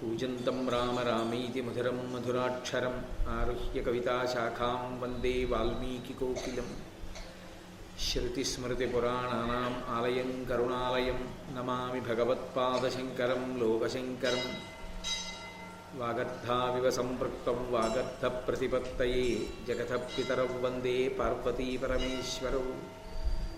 కూజంతం రామ రామీతి మధురం మధురాక్షరం ఆరుహ్య కవితాశాఖాం వందే వాల్మీకికోకిలం శృతిస్మృతిపురాణానాం ఆలయం కరుణాలయం నమామి భగవత్పాదశంకరం లోకశంకరం వాగర్ధావివ సంపృక్తం వాగర్ధప్రతిపత్తయే జగతః పితరౌ వందే పార్వతీపరమేశ్వరౌ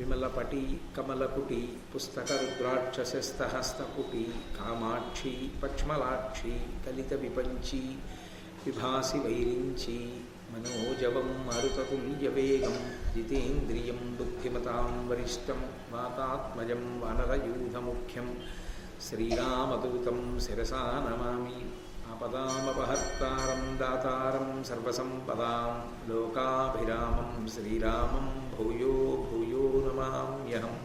విమలపటి కమలపుటి పుస్తక రుద్రాక్షస్తహస్తపుటి కామాక్షి పక్ష్మలాక్షి కలిత విపంచి విభాసి వైరించి మనోజవం మరుతతుల్యవేగం జితేంద్రియం బుద్ధిమతాం వరిష్టం వాతాత్మజం వనరయూధముఖ్యం శ్రీరామదూతం శిరసా నమామి ఆపదామపహర్తారం దాతారం సర్వసంపదాం లోకాభిరామం శ్రీరామం భూయో భూ నమామ్యహం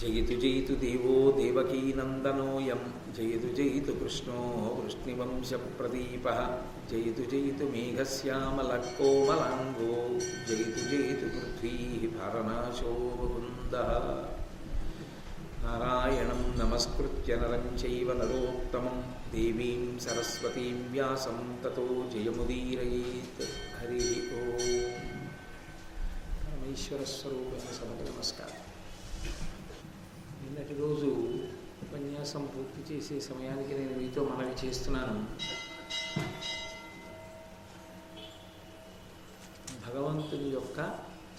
జయతు జయతు దేవో దేవకీనందనోయం జయతు జయతు కృష్ణో వృష్ణివంశ ప్రదీప జయతు జయతు మేఘశ్యామల కోమలాంగో జయతు జయతు పృథ్వీ భారనాశో నారాయణం నమస్కృత్య నరం చైవ నరోత్తమం దేవీం సరస్వతీం వ్యాసం తతో జయముదీరయేత్ హరి ఓ పరమేశ్వర స్వరూపుని సభకు నమస్కారం. నిన్నటి రోజు ఉపన్యాసం పూర్తి చేసే సమయానికి నేను మీతో మనవి చేస్తున్నాను. భగవంతుని యొక్క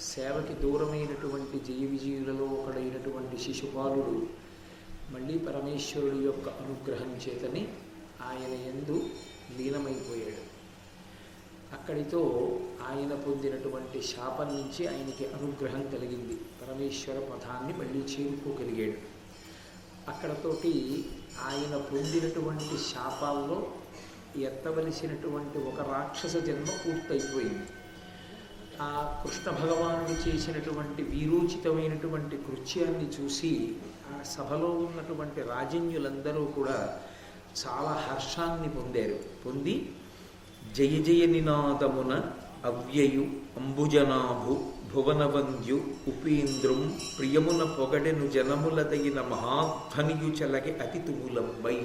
సేవకి దూరమైనటువంటి జయ విజయులలో ఒకడైనటువంటి శిశుపాలుడు మళ్ళీ పరమేశ్వరుడి యొక్క అనుగ్రహం చేతని ఆయన ఎందు లీనమైపోయాడు. అక్కడితో ఆయన పొందినటువంటి శాపం నుంచి ఆయనకి అనుగ్రహం కలిగింది. పరమేశ్వర పథాన్ని మళ్ళీ చేరుకోగలిగాడు. అక్కడతోటి ఆయన పొందినటువంటి శాపాల్లో ఎత్తవలసినటువంటి ఒక రాక్షస జన్మ పూర్తయిపోయింది. ఆ కృష్ణ భగవానుడు చేసినటువంటి వీరోచితమైనటువంటి కృత్యాన్ని చూసి ఆ సభలో ఉన్నటువంటి రాజన్యులందరూ కూడా చాలా హర్షాన్ని పొందారు. పొంది జయ జయ నినాదమున అవ్యయు అంబుజనాభు భువనవంద్యు ఉపేంద్రం ప్రియమున పొగడెను జనములదగిన మహాధ్వనియు చలగి అతి తుములంబై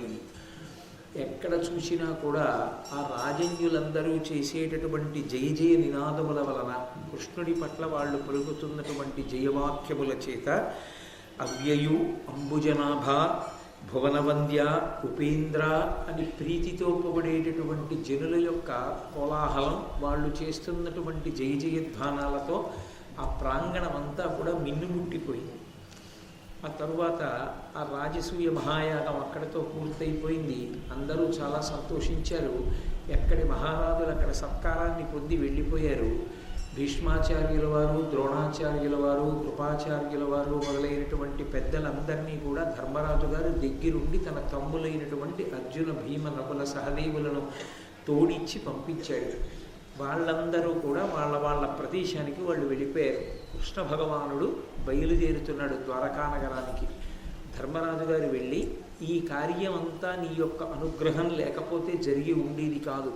ఎక్కడ చూసినా కూడా ఆ రాజన్యులందరూ చేసేటటువంటి జయ జయ నినాదముల వలన కృష్ణుడి పట్ల వాళ్ళు పలుకుతున్నటువంటి జయవాక్యముల చేత అవ్యయు అంబుజనాభ భువనవంద్య ఉపేంద్ర అని ప్రీతితో పొగడేటటువంటి జనుల యొక్క కోలాహలం వాళ్ళు చేస్తున్నటువంటి జయ జయధ్వానాలతో ఆ ప్రాంగణం అంతా కూడా మిన్నుముట్టిపోయింది. ఆ తరువాత ఆ రాజసూయ మహాయాగం అక్కడితో పూర్తయిపోయింది. అందరూ చాలా సంతోషించారు. ఎక్కడి మహారాజులు అక్కడ సత్కారాన్ని పొంది వెళ్ళిపోయారు. భీష్మాచార్యుల వారు ద్రోణాచార్యుల వారు కృపాచార్యుల వారు మొదలైనటువంటి పెద్దలందరినీ కూడా ధర్మరాజు గారు దగ్గరుండి తన తమ్ములైనటువంటి అర్జున భీమ నకుల సహదేవులను తోడిచ్చి పంపించాడు. వాళ్ళందరూ కూడా వాళ్ళ వాళ్ళ ప్రదేశానికి వాళ్ళు వెళ్ళిపోయారు. కృష్ణ భగవానుడు బయలుదేరుతున్నాడు ద్వారకా నగరానికి ధర్మరాజు గారు వెళ్ళి ఈ కార్యం అంతా నీ యొక్క అనుగ్రహం లేకపోతే జరిగి ఉండేది కాదు.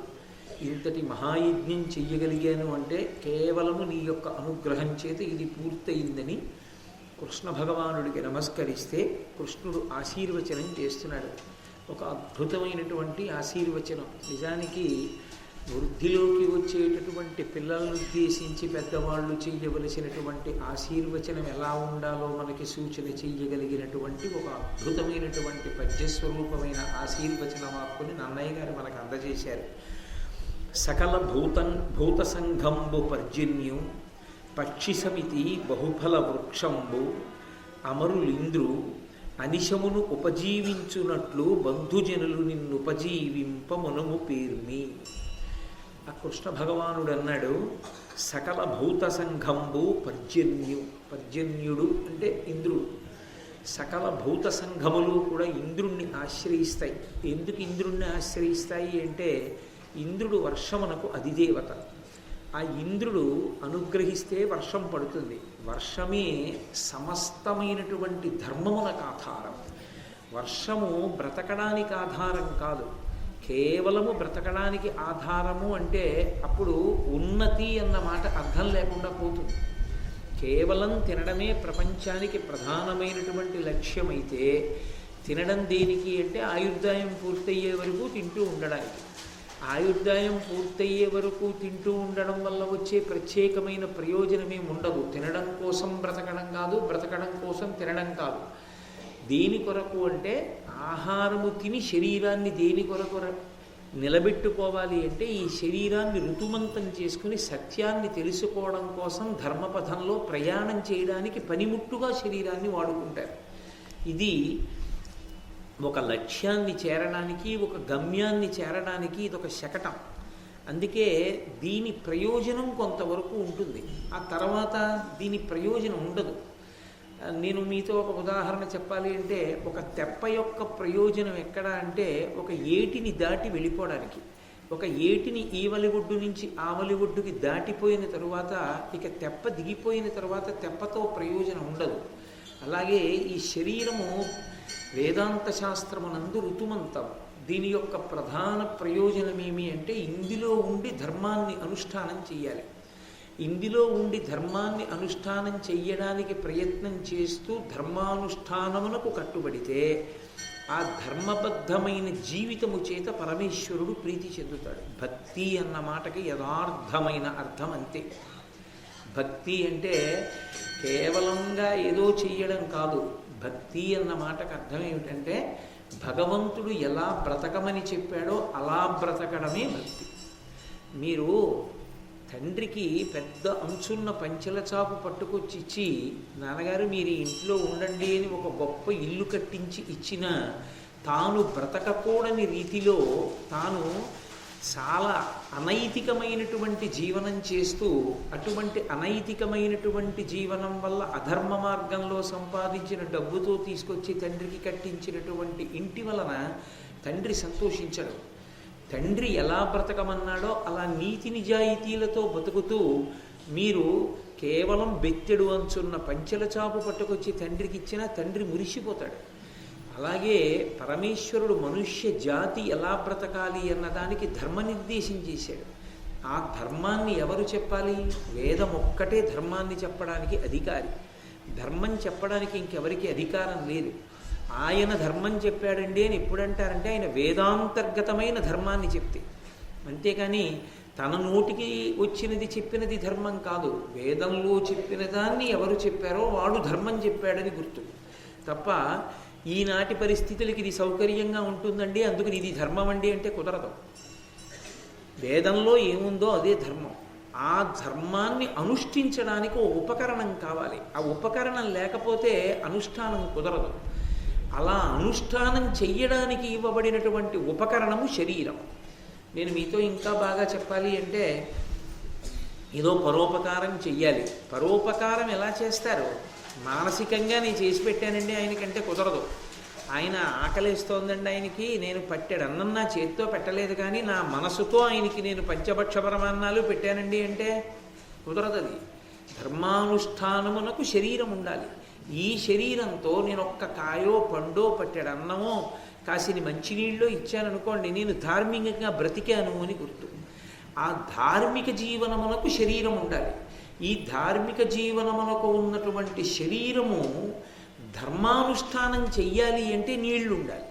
ఇంతటి మహాయజ్ఞం చెయ్యగలిగాను అంటే కేవలము నీ యొక్క అనుగ్రహం చేత ఇది పూర్తయిందని కృష్ణ భగవానుడికి నమస్కరిస్తే కృష్ణుడు ఆశీర్వచనం చేస్తున్నాడు. ఒక అద్భుతమైనటువంటి ఆశీర్వచనం. నిజానికి వృద్ధిలోకి వచ్చేటటువంటి పిల్లలను ఉద్దేశించి పెద్దవాళ్ళు చేయవలసినటువంటి ఆశీర్వచనం ఎలా ఉండాలో మనకి సూచన చేయగలిగినటువంటి ఒక అద్భుతమైనటువంటి పద్యస్వరూపమైన ఆశీర్వచన వాక్కుని నన్నయ్య గారు మనకు అందజేశారు. సకల భూతన్ భూత సంఘంబు పర్జన్యు పక్షి సమితి బహుఫల వృక్షంబు అమరులింద్రు అనిశమును ఉపజీవించునట్లు బంధుజనులు నిన్ను ఉపజీవింపమునము పేర్మి. ఆ కృష్ణ భగవానుడు అన్నాడు సకల భూత సంఘంబు పర్జన్యు. పర్జన్యుడు అంటే ఇంద్రుడు. సకల భూత సంఘములు కూడా ఇంద్రుణ్ణి ఆశ్రయిస్తాయి. ఎందుకు ఇంద్రుణ్ణి ఆశ్రయిస్తాయి అంటే ఇంద్రుడు వర్షమునకు అధిదేవత. ఆ ఇంద్రుడు అనుగ్రహిస్తే వర్షం పడుతుంది. వర్షమే సమస్తమైనటువంటి ధర్మమునకు ఆధారం. వర్షము బ్రతకడానికి ఆధారం కాదు. కేవలము బ్రతకడానికి ఆధారము అంటే అప్పుడు ఉన్నతి అన్న మాట అర్థం లేకుండా పోతుంది. కేవలం తినడమే ప్రపంచానికి ప్రధానమైనటువంటి లక్ష్యమైతే తినడం దేనికి అంటే ఆయుర్దాయం పూర్తయ్యే వరకు తింటూ ఉండడానికి. ఆయుర్దాయం పూర్తయ్యే వరకు తింటూ ఉండడం వల్ల వచ్చే ప్రత్యేకమైన ప్రయోజనమే ఉండదు. తినడం కోసం బ్రతకడం కాదు బ్రతకడం కోసం తినడం కాదు. దేని కొరకు అంటే ఆహారము తిని శరీరాన్ని దేని కొరకు నిలబెట్టుకోవాలి అంటే ఈ శరీరాన్ని ఋతుమంతం చేసుకుని సత్యాన్ని తెలుసుకోవడం కోసం ధర్మపథంలో ప్రయాణం చేయడానికి పనిముట్టుగా శరీరాన్ని వాడుకుంటారు. ఇది ఒక లక్ష్యాన్ని చేరడానికి ఒక గమ్యాన్ని చేరడానికి ఇది ఒక శకటం. అందుకే దీని ప్రయోజనం కొంతవరకు ఉంటుంది. ఆ తర్వాత దీని ప్రయోజనం ఉండదు. నేను మీతో ఒక ఉదాహరణ చెప్పాలి అంటే ఒక తెప్ప యొక్క ప్రయోజనం ఎక్కడ అంటే ఒక ఏటిని దాటి వెళ్ళిపోవడానికి. ఒక ఏటిని ఈవలి ఒడ్డు నుంచి ఆవలి ఒడ్డుకి దాటిపోయిన తరువాత ఇక తెప్ప దిగిపోయిన తర్వాత తెప్పతో ప్రయోజనం ఉండదు. అలాగే ఈ శరీరము వేదాంత శాస్త్రమునందు ఋతుమంతం. దీని యొక్క ప్రధాన ప్రయోజనం ఏమి అంటే ఇందులో ఉండి ధర్మాన్ని అనుష్ఠానం చేయాలి ఇందులో ఉండి ధర్మాన్ని అనుష్ఠానం చెయ్యడానికి ప్రయత్నం చేస్తూ ధర్మానుష్ఠానమునకు కట్టుబడితే ఆ ధర్మబద్ధమైన జీవితము చేత పరమేశ్వరుడు ప్రీతి చెందుతాడు. భక్తి అన్న మాటకి యథార్థమైన అర్థం అంతే. భక్తి అంటే కేవలంగా ఏదో చెయ్యడం కాదు. భక్తి అన్న మాటకు అర్థం ఏమిటంటే భగవంతుడు ఎలా బ్రతకమని చెప్పాడో అలా బ్రతకడమే భక్తి. మీరు తండ్రికి పెద్ద అంచున్న పంచెల చాపు పట్టుకొచ్చి ఇచ్చి నాన్నగారు మీరు ఇంట్లో ఉండండి అని ఒక గొప్ప ఇల్లు కట్టించి ఇచ్చిన తాను బ్రతకకూడని రీతిలో తాను చాలా అనైతికమైనటువంటి జీవనం చేస్తూ అటువంటి అనైతికమైనటువంటి జీవనం వల్ల అధర్మ మార్గంలో సంపాదించిన డబ్బుతో తీసుకొచ్చి తండ్రికి కట్టించినటువంటి ఇంటి వలన తండ్రి సంతోషించడు. తండ్రి ఎలా బ్రతకమన్నాడో అలా నీతి నిజాయితీలతో బతుకుతూ మీరు కేవలం బెత్తెడు అంచున్న పంచెల చాపు పట్టుకొచ్చి తండ్రికి ఇచ్చినా తండ్రి మురిసిపోతాడు. అలాగే పరమేశ్వరుడు మనుష్య జాతి ఎలా బ్రతకాలి అన్నదానికి ధర్మ నిర్దేశం చేశాడు. ఆ ధర్మాన్ని ఎవరు చెప్పాలి? వేదం ఒక్కటే ధర్మాన్ని చెప్పడానికి అధికారి. ధర్మం చెప్పడానికి ఇంకెవరికి అధికారం లేదు. ఆయన ధర్మం చెప్పాడండి అని ఎప్పుడంటారంటే ఆయన వేదాంతర్గతమైన ధర్మాన్ని చెప్తే. అంతేకాని తన నోటికి వచ్చినది చెప్పినది ధర్మం కాదు. వేదంలో చెప్పిన దాన్ని ఎవరు చెప్పారో వాడు ధర్మం చెప్పాడని గుర్తు. తప్ప ఈనాటి పరిస్థితులకి ఇది సౌకర్యంగా ఉంటుందండి అందుకు ఇది ధర్మం అండి అంటే కుదరదు. వేదంలో ఏముందో అదే ధర్మం. ఆ ధర్మాన్ని అనుష్ఠించడానికి ఓ ఉపకరణం కావాలి. ఆ ఉపకరణం లేకపోతే అనుష్ఠానం కుదరదు. అలా అనుష్ఠానం చెయ్యడానికి ఇవ్వబడినటువంటి ఉపకరణము శరీరం. నేను మీతో ఇంకా బాగా చెప్పాలి అంటే ఏదో పరోపకారం చెయ్యాలి. పరోపకారం ఎలా చేస్తారు? మానసికంగా నేను చేసి పెట్టానండి ఆయనకంటే కుదరదు. ఆయన ఆకలిస్తోందండి ఆయనకి. నేను పట్టాడు అన్నం నా చేతితో పెట్టలేదు కానీ నా మనసుతో ఆయనకి నేను పంచభక్ష పరమాన్నాలు పెట్టానండి అంటే కుదరదు అది ధర్మానుష్ఠానమునకు శరీరం ఉండాలి. ఈ శరీరంతో నేను ఒక్క కాయో పండో పట్టాడు అన్నమో కాసిని మంచినీళ్ళు ఇచ్చాననుకోండి నేను ధార్మికంగా బ్రతికాను అని గుర్తు. ఆ ధార్మిక జీవనమునకు శరీరం ఉండాలి. ఈ ధార్మిక జీవనములకు ఉన్నటువంటి శరీరము ధర్మానుష్ఠానం చెయ్యాలి అంటే నీళ్ళు ఉండాలి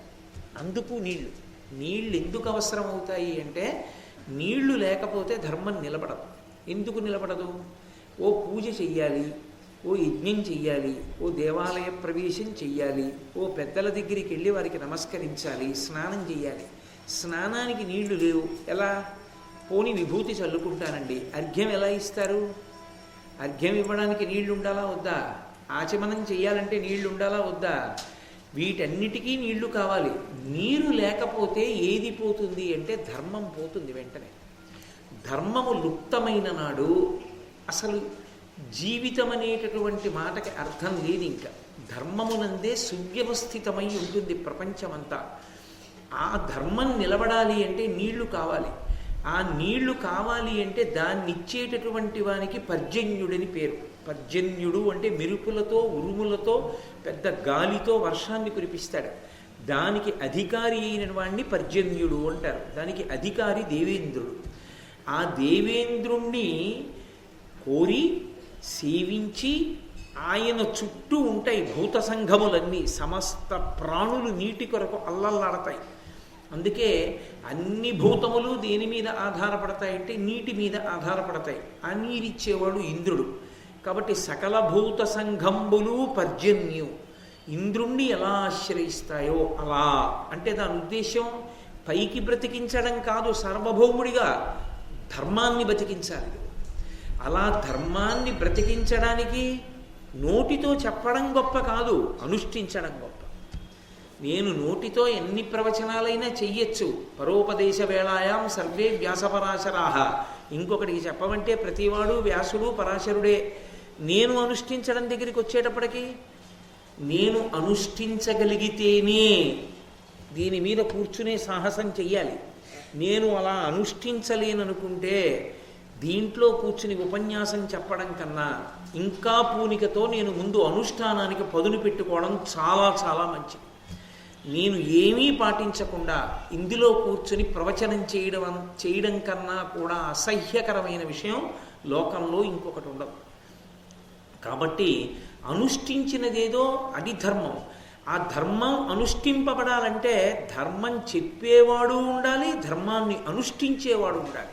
అందుకు నీళ్ళు నీళ్ళు ఎందుకు అవసరం అవుతాయి అంటే నీళ్ళు లేకపోతే ధర్మం నిలబడదు. ఎందుకు నిలబడదు? ఓ పూజ చెయ్యాలి ఓ యజ్ఞం చెయ్యాలి ఓ దేవాలయ ప్రవేశం చెయ్యాలి ఓ పెద్దల దగ్గరికి వెళ్ళి వారికి నమస్కరించాలి స్నానం చెయ్యాలి. స్నానానికి నీళ్ళు లేవు. ఎలా? పోని విభూతి చల్లుకుంటానండి. అర్ఘ్యం ఎలా ఇస్తారు? అర్ఘ్యం ఇవ్వడానికి నీళ్ళు ఉండాలా వద్దా? ఆచమనం చేయాలంటే నీళ్ళు ఉండాలా వద్దా? వీటన్నిటికీ నీళ్ళు కావాలి. నీరు లేకపోతే ఏది పోతుంది అంటే ధర్మం పోతుంది వెంటనే. ధర్మము లుప్తమైన నాడు అసలు జీవితం అనేటటువంటి మాటకి అర్థం లేదు ఇంకా ధర్మమునందే సువ్యవస్థితమై ఉంటుంది ప్రపంచమంతా. ఆ ధర్మం నిలబడాలి అంటే నీళ్ళు కావాలి. ఆ నీళ్ళు కావాలి అంటే దాన్ని ఇచ్చేటటువంటి వానికి పర్జన్యుడని పేరు. పర్జన్యుడు అంటే మెరుపులతో ఉరుములతో పెద్ద గాలితో వర్షాన్ని కురిపిస్తాడు. దానికి అధికారి అయిన వాడిని పర్జన్యుడు అంటారు. దానికి అధికారి దేవేంద్రుడు. ఆ దేవేంద్రుణ్ణి కోరి సేవించి ఆయన చుట్టూ ఉంటాయి భూత సంఘములన్నీ. సమస్త ప్రాణులు నీటి కొరకు అల్లల్లాడతాయి. అందుకే అన్ని భూతములు దేని మీద ఆధారపడతాయంటే నీటి మీద ఆధారపడతాయి. ఆ నీరిచ్చేవాడు ఇంద్రుడు. కాబట్టి సకల భూత సంఘంబులు పర్జన్యు. ఇంద్రుణ్ణి ఎలా ఆశ్రయిస్తాయో అలా. అంటే దాని ఉద్దేశం పైకి బ్రతికించడం కాదు సార్వభౌముడిగా ధర్మాన్ని బతికించాలి. అలా ధర్మాన్ని బ్రతికించడానికి నోటితో చెప్పడం గొప్ప కాదు అనుష్ఠించడం గొప్ప. నేను నోటితో ఎన్ని ప్రవచనాలైనా చెయ్యొచ్చు. పరోపదేశ వేళాయాం సర్వే వ్యాసపరాశరాహ ఇంకొకటికి చెప్పమంటే ప్రతివాడు వ్యాసుడు పరాశరుడే. నేను అనుష్ఠించడం దగ్గరికి వచ్చేటప్పటికి నేను అనుష్ఠించగలిగితేనే దీని మీద కూర్చునే సాహసం చెయ్యాలి. నేను అలా అనుష్ఠించలేననుకుంటే దీంట్లో కూర్చుని ఉపన్యాసం చెప్పడం కన్నా ఇంకా పూనికతో నేను ముందు అనుష్ఠానానికి పదును పెట్టుకోవడం చాలా చాలా మంచిది. నేను ఏమీ పాటించకుండా ఇందులో కూర్చుని ప్రవచనం చేయడం చేయడం కన్నా కూడా అసహ్యకరమైన విషయం లోకంలో ఇంకొకటి ఉండదు. కాబట్టి అనుష్ఠించినదేదో అది ధర్మం. ఆ ధర్మం అనుష్ఠింపబడాలంటే ధర్మం చెప్పేవాడు ఉండాలి ధర్మాన్ని అనుష్ఠించేవాడు ఉండాలి.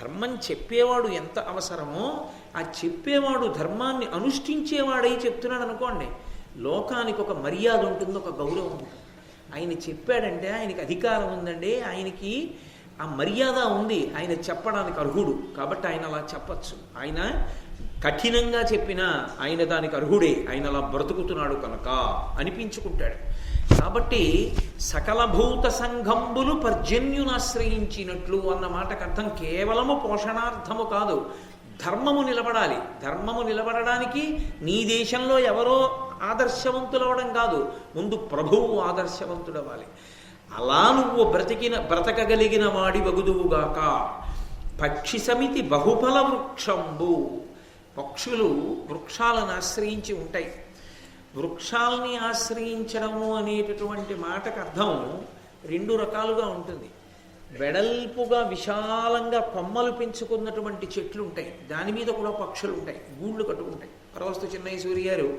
ధర్మం చెప్పేవాడు ఎంత అవసరమో ఆ చెప్పేవాడు ధర్మాన్ని అనుష్ఠించేవాడై చెప్తున్నాడు అనుకోండి లోకానికి ఒక మర్యాద ఉంటుంది ఒక గౌరవం ఉంటుంది. ఆయన చెప్పాడంటే ఆయనకి అధికారం ఉందండి ఆయనకి ఆ మర్యాద ఉంది ఆయన చెప్పడానికి అర్హుడు. కాబట్టి ఆయన అలా చెప్పచ్చు. ఆయన కఠినంగా చెప్పినా ఆయన దానికి అర్హుడే ఆయన అలా బ్రతుకుతున్నాడు కనుక అనిపించుకుంటాడు. కాబట్టి సకల భూత సంఘంబులు పర్జన్యునాశ్రయించినట్లు అన్న మాటకు అర్థం కేవలము పోషణార్థము కాదు. ధర్మము నిలబడాలి. ధర్మము నిలబడడానికి నీ దేశంలో ఎవరో ఆదర్శవంతులవడం కాదు ముందు ప్రభువు ఆదర్శవంతుడవ్వాలి. అలా నువ్వు బ్రతికిన బ్రతకగలిగిన వాడి వగుదువుగాక పక్షి సమితి బహుఫల వృక్షంబు. పక్షులు వృక్షాలను ఆశ్రయించి ఉంటాయి. వృక్షాలని ఆశ్రయించడము అనేటటువంటి మాటకు అర్థం రెండు రకాలుగా ఉంటుంది. వెడల్పుగా విశాలంగా కొమ్మలు పెంచుకున్నటువంటి చెట్లు ఉంటాయి దాని మీద కూడా పక్షులు ఉంటాయి గూళ్ళు కట్టుకుంటాయి. పరవస్తు చిన్నయ్య సూరి గారు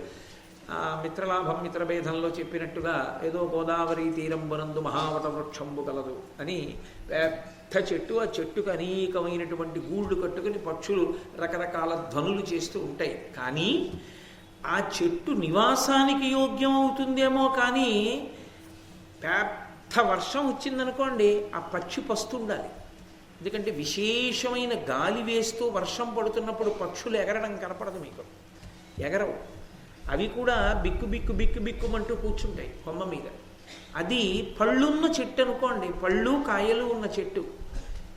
మిత్రలాభం మిత్రభేదంలో చెప్పినట్టుగా ఏదో గోదావరి తీరంబనందు మహావట వృక్షంబు కలదు అని పెద్ద చెట్టు ఆ చెట్టుకు అనేకమైనటువంటి గూళ్ళు కట్టుకుని పక్షులు రకరకాల ధ్వనులు చేస్తూ ఉంటాయి. కానీ ఆ చెట్టు నివాసానికి యోగ్యం అవుతుందేమో కానీ పెద్ద వర్షం వచ్చిందనుకోండి ఆ పక్షి పస్తుండాలి. ఎందుకంటే విశేషమైన గాలి వేస్తూ వర్షం పడుతున్నప్పుడు పక్షులు ఎగరడం కనపడదు మీకు. ఎగరవు. అవి కూడా బిక్కు బిక్కు బిక్కు బిక్కుమంటూ కూర్చుంటాయి కొమ్మ మీద. అది పళ్ళున్న చెట్టు అనుకోండి పళ్ళు కాయలు ఉన్న చెట్టు.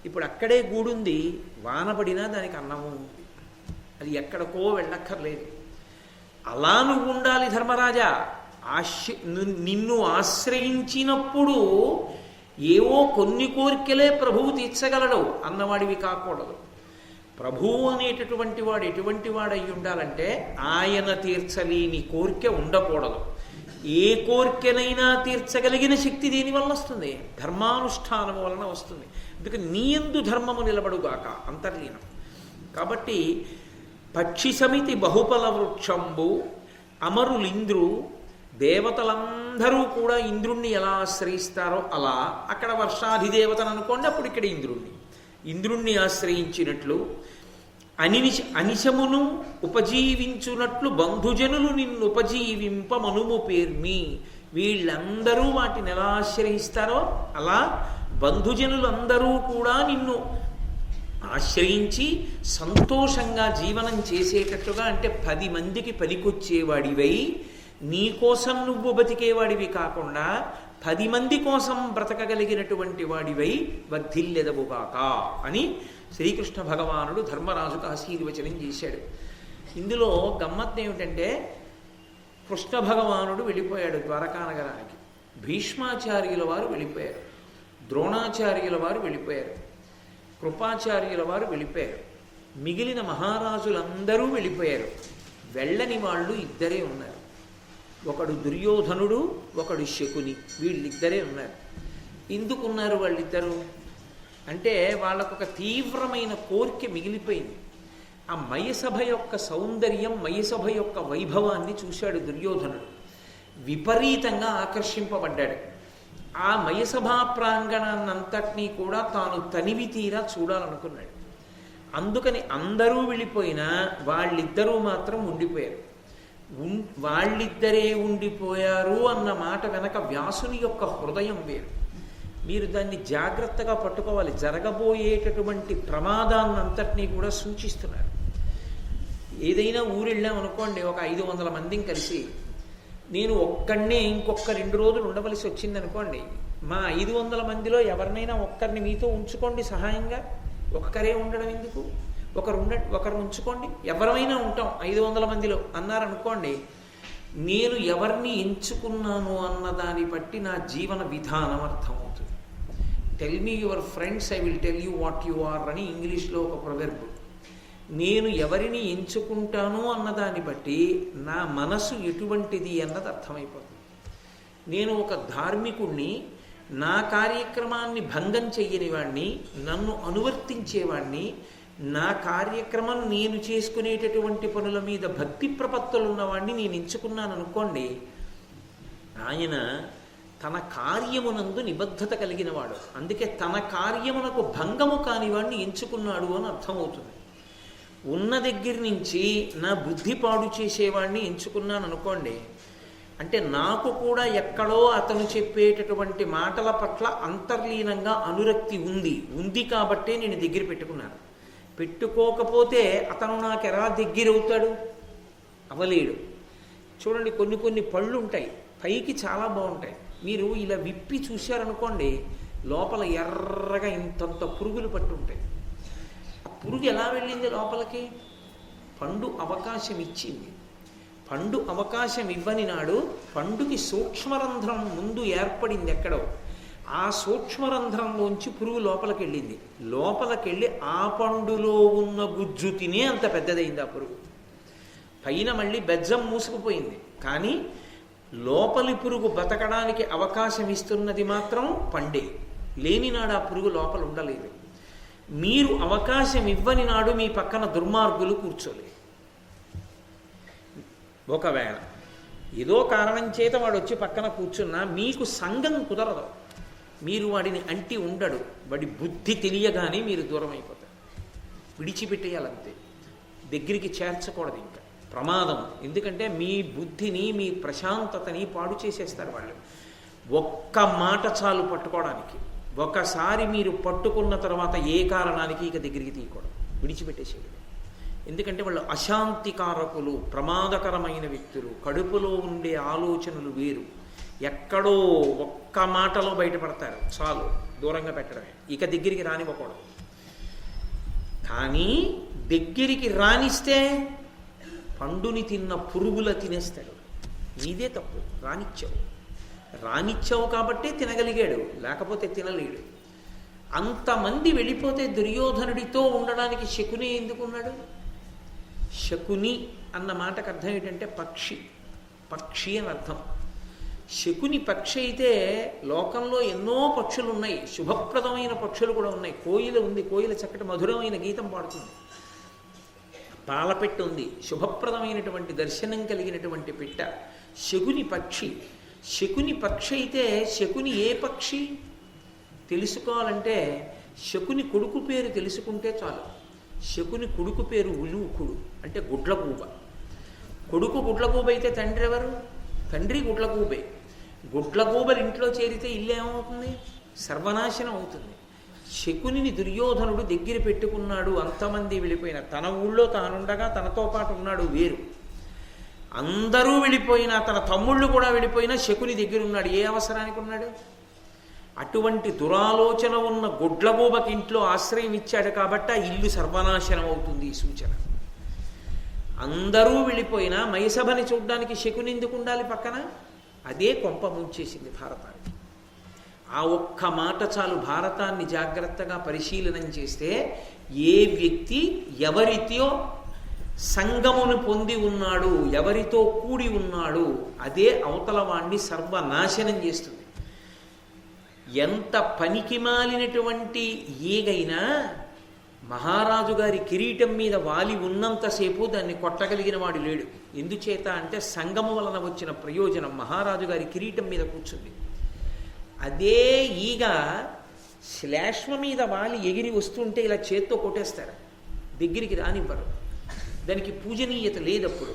ఇప్పుడు అక్కడే గూడుంది వాన పడినా దానికి అన్నము ఉంది. అది ఎక్కడికో వెళ్ళక్కర్లేదు. అలా నువ్వు ఉండాలి ధర్మరాజా. ఆశ్ర నిన్ను ఆశ్రయించినప్పుడు ఏవో కొన్ని కోరికలే ప్రభువు తీర్చగలడు. అన్నవాడివి కాకూడదు. ప్రభువు అనేటటువంటి వాడు ఎటువంటి వాడు అయి ఉండాలంటే ఆయన తీర్చలేని కోరిక ఉండకూడదు. ఏ కోరికనైనా తీర్చగలిగిన శక్తి దీనివల్ల వస్తుంది. ధర్మానుష్ఠానము వలన వస్తుంది. అందుకే నీ ఎందు ధర్మము నిలబడుగాక అంతర్లీనం. కాబట్టి పక్షి సమితి బహుపల వృక్షంబు అమరులింద్రు దేవతలందరూ కూడా ఇంద్రుణ్ణి ఎలా ఆశ్రయిస్తారో అలా అక్కడ వర్షాధిదేవతను అనుకోండి అప్పుడు ఇక్కడ ఇంద్రుణ్ణి. ఇంద్రుణ్ణి ఆశ్రయించినట్లు అనినిశ అనిశమును ఉపజీవించునట్లు బంధుజనులు నిన్ను ఉపజీవింప మనుము పేర్మి. వీళ్ళందరూ వాటిని ఎలా ఆశ్రయిస్తారో అలా బంధుజనులందరూ కూడా నిన్ను ఆశ్రయించి సంతోషంగా జీవనం చేసేటట్టుగా అంటే పది మందికి పనికొచ్చేవాడివై నీ కోసం నువ్వు బతికేవాడివి కాకుండా పది మంది కోసం బ్రతకగలిగినటువంటి వాడివై వర్ధిల్లెదవుగాక అని శ్రీకృష్ణ భగవానుడు ధర్మరాజుకు ఆశీర్వచనం చేశాడు. ఇందులో గమ్మత్ ఏమిటంటే కృష్ణ భగవానుడు వెళ్ళిపోయాడు ద్వారకానగరానికి భీష్మాచార్యుల వారు వెళ్ళిపోయారు. ద్రోణాచార్యుల వారు వెళ్ళిపోయారు. కృపాచార్యుల వారు వెళ్ళిపోయారు. మిగిలిన మహారాజులందరూ వెళ్ళిపోయారు. వెళ్ళని వాళ్ళు ఇద్దరే ఉన్నారు. ఒకడు దుర్యోధనుడు ఒకడు శకుని. వీళ్ళిద్దరే ఉన్నారు. ఎందుకున్నారు వాళ్ళిద్దరూ? అంటే వాళ్ళకు ఒక తీవ్రమైన కోరిక మిగిలిపోయింది. ఆ మయసభ యొక్క సౌందర్యం మయసభ యొక్క వైభవాన్ని చూశాడు దుర్యోధనుడు. విపరీతంగా ఆకర్షింపబడ్డాడు. ఆ మయసభా ప్రాంగణాన్నంతటినీ కూడా తాను తనివి తీరా చూడాలనుకున్నాడు. అందుకని అందరూ వెళ్ళిపోయినా వాళ్ళిద్దరూ మాత్రం ఉండిపోయారు. వాళ్ళిద్దరే ఉండిపోయారు అన్న మాట వెనక వ్యాసుని యొక్క హృదయం వేరు. మీరు దాన్ని జాగ్రత్తగా పట్టుకోవాలి. జరగబోయేటటువంటి ప్రమాదాన్నంతటినీ కూడా సూచిస్తున్నారు. ఏదైనా ఊరెళ్ళాం అనుకోండి ఒక ఐదు వందల మందిని కలిసి నేను ఒక్కడనే ఇంకొక రెండు రోజులు ఉండవలసి వచ్చింది అనుకోండి మా ఐదు వందల మందిలో ఎవరినైనా ఒక్కరిని మీతో ఉంచుకోండి సహాయంగా. ఒక్కరే ఉండడం ఎందుకు? ఒకరు ఉండ ఒకరు ఉంచుకోండి ఎవరైనా ఉంటాం. ఐదు వందల మందిలో. అన్నారనుకోండి నేను ఎవరిని ఎంచుకున్నాను అన్న దాన్ని బట్టి నా జీవన విధానం అర్థమవుతుంది. Tell me your friends I will tell you what you are అని ఇంగ్లీష్లో ఒక ప్రొవెర్బ్. నేను ఎవరిని ఎంచుకుంటాను అన్నదాన్ని బట్టి నా మనసు ఎటువంటిది అన్నది అర్థమైపోతుంది. నేను ఒక ధార్మికుణ్ణి నా కార్యక్రమాన్ని భంగం చెయ్యని వాణ్ణి నన్ను అనువర్తించేవాణ్ణి నా కార్యక్రమం నేను చేసుకునేటటువంటి పనుల మీద భక్తి ప్రపత్తులు ఉన్నవాడిని నేను ఎంచుకున్నాను అనుకోండి ఆయన తన కార్యమునందు నిబద్ధత కలిగినవాడు. అందుకే తన కార్యమునకు భంగము కానివాడిని ఎంచుకున్నాడు అని అర్థమవుతుంది. ఉన్న దగ్గర నుంచి నా బుద్ధి పాడు చేసేవాడిని ఎంచుకున్నాను అనుకోండి అంటే నాకు కూడా ఎక్కడో అతను చెప్పేటటువంటి మాటల పట్ల అంతర్లీనంగా అనురక్తి ఉంది. ఉంది కాబట్టే నేను దగ్గర పెట్టుకున్నాను. పెట్టుకోకపోతే అతను నాకు ఎలా దగ్గరవుతాడు? అవలేడు. చూడండి కొన్ని కొన్ని పళ్ళు ఉంటాయి పైకి చాలా బాగుంటాయి. మీరు ఇలా విప్పి చూశారనుకోండి లోపల ఎర్రగా ఇంతంత పురుగులు పట్టుంటాయి. ఆ పురుగు ఎలా వెళ్ళింది లోపలికి? పండు అవకాశం ఇచ్చింది. పండు అవకాశం ఇవ్వని నాడు పండుకి సూక్ష్మరంధ్రం ముందు ఏర్పడింది ఎక్కడో? ఆ సూక్ష్మరంధ్రంలోంచి పురుగు లోపలికి వెళ్ళింది లోపలికి వెళ్ళి ఆ పండులో ఉన్న గుజ్జు తినే అంత పెద్దదైంది ఆ పురుగు. పైన మళ్ళీ బెజ్జం మూసుకుపోయింది. కానీ లోపలి పురుగు బతకడానికి అవకాశం ఇస్తున్నది మాత్రం పండే. లేనినాడు ఆ పురుగు లోపల ఉండలేదు. మీరు అవకాశం ఇవ్వని నాడు మీ పక్కన దుర్మార్గులు కూర్చోలేదు ఒకవేళ ఏదో కారణం చేత వాడు వచ్చి పక్కన కూర్చున్నా మీకు సంఘం కుదరదు. మీరు వాడిని అంటి ఉండడు. వాడి బుద్ధి తెలియగానే మీరు దూరం అయిపోతారు. విడిచిపెట్టేయాలంతే. దగ్గరికి చేర్చకూడదు ఇంకా. ప్రమాదం. ఎందుకంటే మీ బుద్ధిని మీ ప్రశాంతతని పాడు చేసేస్తారు వాళ్ళు. ఒక్క మాట చాలు పట్టుకోవడానికి. ఒకసారి మీరు పట్టుకున్న తర్వాత ఏ కారణానికి ఇక దగ్గరికి తీయకూడదు. విడిచిపెట్టేసేది ఎందుకంటే వాళ్ళు అశాంతికారకులు ప్రమాదకరమైన వ్యక్తులు. కడుపులో ఉండే ఆలోచనలు వేరు. ఎక్కడో ఒక్క మాటలో బయటపడతారు. చాలు దూరంగా పెట్టడమే. ఇక దగ్గరికి రానివ్వకూడదు. కానీ దగ్గరికి రానిస్తే పండుని తిన్న పురుగుల తినేస్తాడు. నీదే తప్పు. రానిచ్చావు. రానిచ్చావు కాబట్టే తినగలిగాడు లేకపోతే తినలేడు. అంతమంది వెళ్ళిపోతే దుర్యోధనుడితో ఉండడానికి శకుని ఎందుకున్నాడు? శకుని అన్న మాటకు అర్థం ఏంటంటే పక్షి. పక్షి అని అర్థం. శకుని పక్షి అయితే లోకంలో ఎన్నో పక్షులు ఉన్నాయి. శుభప్రదమైన పక్షులు కూడా ఉన్నాయి. కోయిల ఉంది. కోయిల చక్కటి మధురమైన గీతం పాడుతుంది. పాలపెట్ట ఉంది. శుభప్రదమైనటువంటి దర్శనం కలిగినటువంటి పిట్ట. శకుని పక్షి. శకుని పక్షి అయితే శకుని ఏ పక్షి? తెలుసుకోవాలంటే శకుని కొడుకు పేరు తెలుసుకుంటే చాలు. శకుని కొడుకు పేరు ఉలూకుడు అంటే గుడ్లగూబ. కొడుకు గుడ్లగూబ అయితే తండ్రి ఎవరు? తండ్రి గుడ్లగూబే గుడ్లగూబలు ఇంట్లో చేరితే ఇల్లు ఏమవుతుంది? సర్వనాశనం అవుతుంది. శకునిని దుర్యోధనుడు దగ్గర పెట్టుకున్నాడు అంతమంది వెళ్ళిపోయిన తన ఊళ్ళో తానుండగా తనతో పాటు ఉన్నాడు వేరు. అందరూ వెళ్ళిపోయినా తన తమ్ముళ్ళు కూడా వెళ్ళిపోయినా శకుని దగ్గర ఉన్నాడు. ఏ అవసరానికి ఉన్నాడు? అటువంటి దురాలోచన ఉన్న గుడ్లగూబకి ఇంట్లో ఆశ్రయం ఇచ్చాడు కాబట్టి ఆ ఇల్లు సర్వనాశనం అవుతుంది ఈ సూచన. అందరూ వెళ్ళిపోయినా మైసభని చూడ్డానికి శకుని ఎందుకు ఉండాలి పక్కన? అదే కొంప ముంచేసింది భారతాన్ని. ఆ ఒక్క మాట చాలు భారతాన్ని జాగ్రత్తగా పరిశీలనం చేస్తే ఏ వ్యక్తి ఎవరితో సంగమును పొంది ఉన్నాడు ఎవరితో కూడి ఉన్నాడు అదే అవతల వాణ్ణి సర్వనాశనం చేస్తుంది. ఎంత పనికి మాలినటువంటి ఏగైనా మహారాజు గారి కిరీటం మీద వాలి ఉన్నంతసేపు దాన్ని కొట్టగలిగిన వాడు లేడు. ఎందుచేత అంటే సంగము వలన వచ్చిన ప్రయోజనం మహారాజు గారి కిరీటం మీద కూర్చుంది. అదే ఈగ శ్లేష్మ మీద వాలి ఎగిరి వస్తుంటే ఇలా చేత్తో కొట్టేస్తారు. దగ్గరికి రానివ్వరు. దానికి పూజనీయత లేదప్పుడు.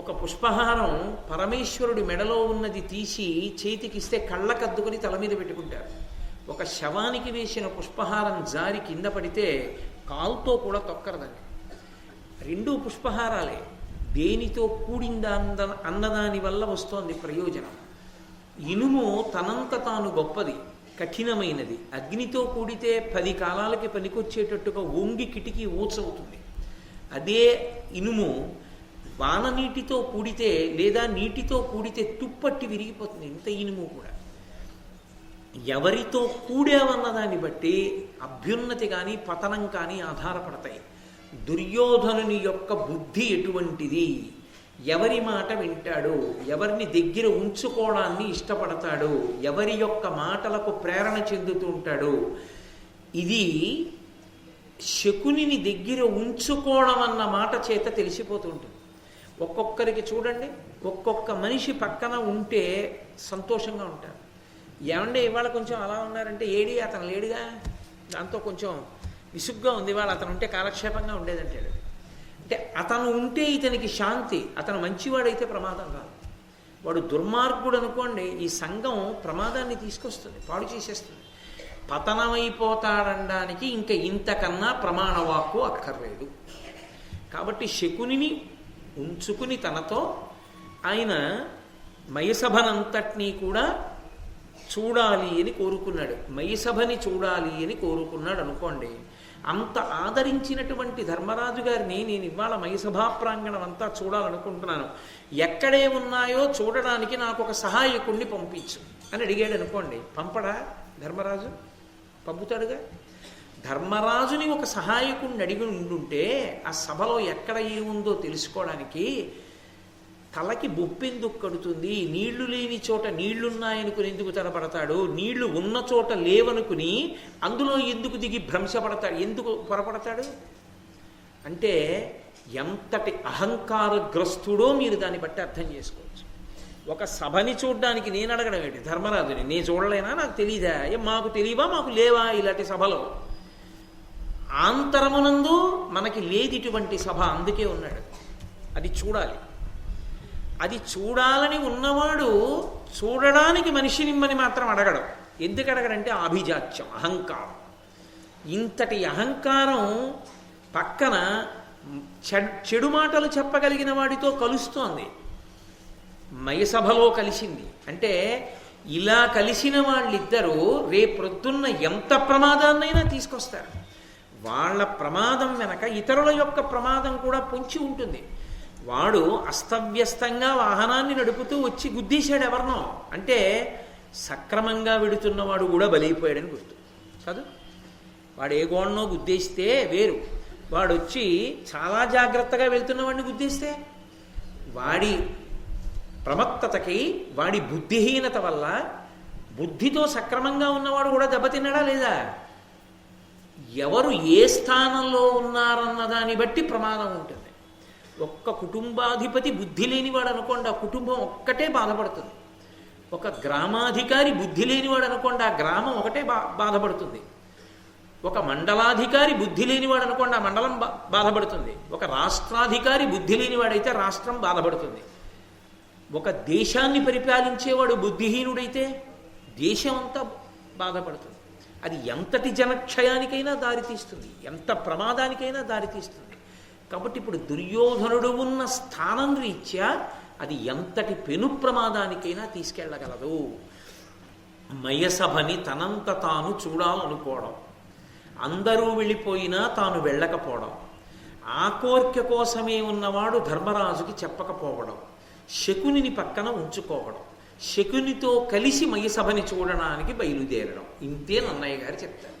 ఒక పుష్పహారం పరమేశ్వరుడి మెడలో ఉన్నది తీసి చేతికిస్తే కళ్ళకద్దుకొని తల మీద పెట్టుకుంటారు. ఒక శవానికి వేసిన పుష్పహారం జారి కింద పడితే కాలుతో కూడా తొక్కరదండి. రెండు పుష్పహారాలే. దేనితో కూడిందా అంద అన్నదాని వల్ల వస్తోంది ప్రయోజనం. ఇనుము తనంత తాను గొప్పది కఠినమైనది. అగ్నితో కూడితే పది కాలాలకి పనికొచ్చేటట్టుగా ఒంగి కిటికీ ఊచవుతుంది అదే ఇనుము వాన నీటితో కూడితే లేదా నీటితో కూడితే తుప్పట్టి విరిగిపోతుంది. ఇంత ఇనుము కూడా. ఎవరితో కూడావన్న దాన్ని బట్టి అభ్యున్నతి కానీ పతనం కానీ ఆధారపడతాయి. దుర్యోధనుని యొక్క బుద్ధి ఎటువంటిది? ఎవరి మాట వింటాడు? ఎవరిని దగ్గర ఉంచుకోవడాన్ని ఇష్టపడతాడు? ఎవరి యొక్క మాటలకు ప్రేరణ చెందుతూ ఉంటాడు? ఇది శకునిని దగ్గర ఉంచుకోవడం అన్న మాట చేత తెలిసిపోతుంటుంది ఒక్కొక్కరికి చూడండి ఒక్కొక్క మనిషి పక్కన ఉంటే సంతోషంగా ఉంటారు ఏమండి ఇవాళ కొంచెం అలా ఉన్నారంటే ఏడి అతను లేడుగా? దాంతో కొంచెం విసుగ్గా ఉంది. ఇవాళ అతను ఉంటే కాలక్షేపంగా ఉండేదంటాడు అంటే అతను ఉంటే ఇతనికి శాంతి అతను మంచివాడైతే ప్రమాదం కాదు. వాడు దుర్మార్గుడు అనుకోండి ఈ సంఘం ప్రమాదాన్ని తీసుకొస్తుంది పాడు చేసేస్తుంది. పతనమైపోతాడనడానికి ఇంకా ఇంతకన్నా ప్రమాణవాక్కు అక్కర్లేదు. కాబట్టి శకునిని ఉంచుకుని తనతో ఆయన మయసభనంతటినీ కూడా చూడాలి అని కోరుకున్నాడు. మయసభని చూడాలి అని కోరుకున్నాడు అనుకోండి. అంత ఆదరించినటువంటి ధర్మరాజు గారిని నేను ఇవాళ మయసభా ప్రాంగణం అంతా చూడాలనుకుంటున్నాను. ఎక్కడే ఉన్నాయో చూడడానికి నాకు ఒక సహాయకుణ్ణి పంపించు అని అడిగాడు అనుకోండి. పంపడా ధర్మరాజు? పంపుతాడుగా? ధర్మరాజుని ఒక సహాయకుణ్ణి అడిగి ఉండుంటే ఆ సభలో ఎక్కడ ఏముందో తెలుసుకోవడానికి తలకి బొప్పెందుకు కడుతుంది నీళ్ళు లేని చోట నీళ్ళున్నాయనుకుని ఎందుకు తడపడతాడు నీళ్ళు ఉన్న చోట లేవనుకుని అందులో ఎందుకు దిగి భ్రంశపడతాడు? ఎందుకు పొరపడతాడు? అంటే ఎంతటి అహంకారగ్రస్తుడో మీరు దాన్ని బట్టి అర్థం చేసుకోవచ్చు. ఒక సభని చూడడానికి నేను అడగడం ఏంటి? ధర్మరాజుని. నేను చూడలేనా? నాకు తెలియదా ఏ మాకు తెలియవా మాకు లేవా? ఇలాంటి సభలో. ఆంతరమునందు మనకి లేదిటువంటి సభ అందుకే ఉన్నాడు. అది చూడాలి. అది చూడాలని ఉన్నవాడు చూడడానికి మనిషి నిమ్మని మాత్రం అడగడం. ఎందుకు అడగడంటే ఆభిజాత్యం అహంకారం. ఇంతటి అహంకారం పక్కన చెడు మాటలు చెప్పగలిగిన వాడితో కలుస్తోంది. మయసభలో కలిసింది. అంటే ఇలా కలిసిన వాళ్ళిద్దరూ రేపొద్దున్న ఎంత ప్రమాదాన్నైనా తీసుకొస్తారు. వాళ్ళ ప్రమాదం వెనక ఇతరుల యొక్క ప్రమాదం కూడా పొంచి ఉంటుంది. వాడు అస్తవ్యస్తంగా వాహనాన్ని నడుపుతూ వచ్చి గుద్దీశాడు ఎవరినో. అంటే సక్రమంగా వెడుతున్నవాడు కూడా బలైపోయాడని గుర్తు. కాదు? వాడు ఏ గోడనో గుద్దేస్తే వేరు. వాడు వచ్చి చాలా జాగ్రత్తగా వెళ్తున్నవాడిని గుద్దేస్తే వాడి ప్రమత్తతకి వాడి బుద్ధిహీనత వల్ల బుద్ధితో సక్రమంగా ఉన్నవాడు కూడా దెబ్బతిన్నాడా లేదా? ఎవరు ఏ స్థానంలో ఉన్నారన్న దాన్ని బట్టి ప్రమాదం ఉంటుంది. ఒక్క కుటుంబాధిపతి బుద్ధి లేనివాడు అనుకోండి ఆ కుటుంబం ఒక్కటే బాధపడుతుంది. ఒక గ్రామాధికారి బుద్ధి లేనివాడు అనుకోండి ఆ గ్రామం ఒకటే బా బాధపడుతుంది. ఒక మండలాధికారి బుద్ధి లేనివాడు అనుకోండి ఆ మండలం బా- బాధపడుతుంది. ఒక రాష్ట్రాధికారి బుద్ధి లేనివాడైతే రాష్ట్రం బాధపడుతుంది. ఒక దేశాన్ని పరిపాలించేవాడు బుద్ధిహీనుడైతే దేశం అంతా బాధపడుతుంది. అది ఎంతటి జనక్షయానికైనా దారితీస్తుంది. ఎంత ప్రమాదానికైనా దారితీస్తుంది. కాబట్టి ఇప్పుడు దుర్యోధనుడు ఉన్న స్థానం రీత్యా అది ఎంతటి పెను ప్రమాదానికైనా తీసుకెళ్ళగలదు. మయసభని తనంత తాను చూడాలనుకోవడం. అందరూ వెళ్ళిపోయినా తాను వెళ్ళకపోవడం. ఆ కోరిక కోసమే ఉన్నవాడు ధర్మరాజుకి చెప్పకపోవడం. శకునిని పక్కన ఉంచుకోవడం. శకునితో కలిసి మయసభని చూడడానికి బయలుదేరడం. ఇంతే నన్నయ్య గారు చెప్తారు.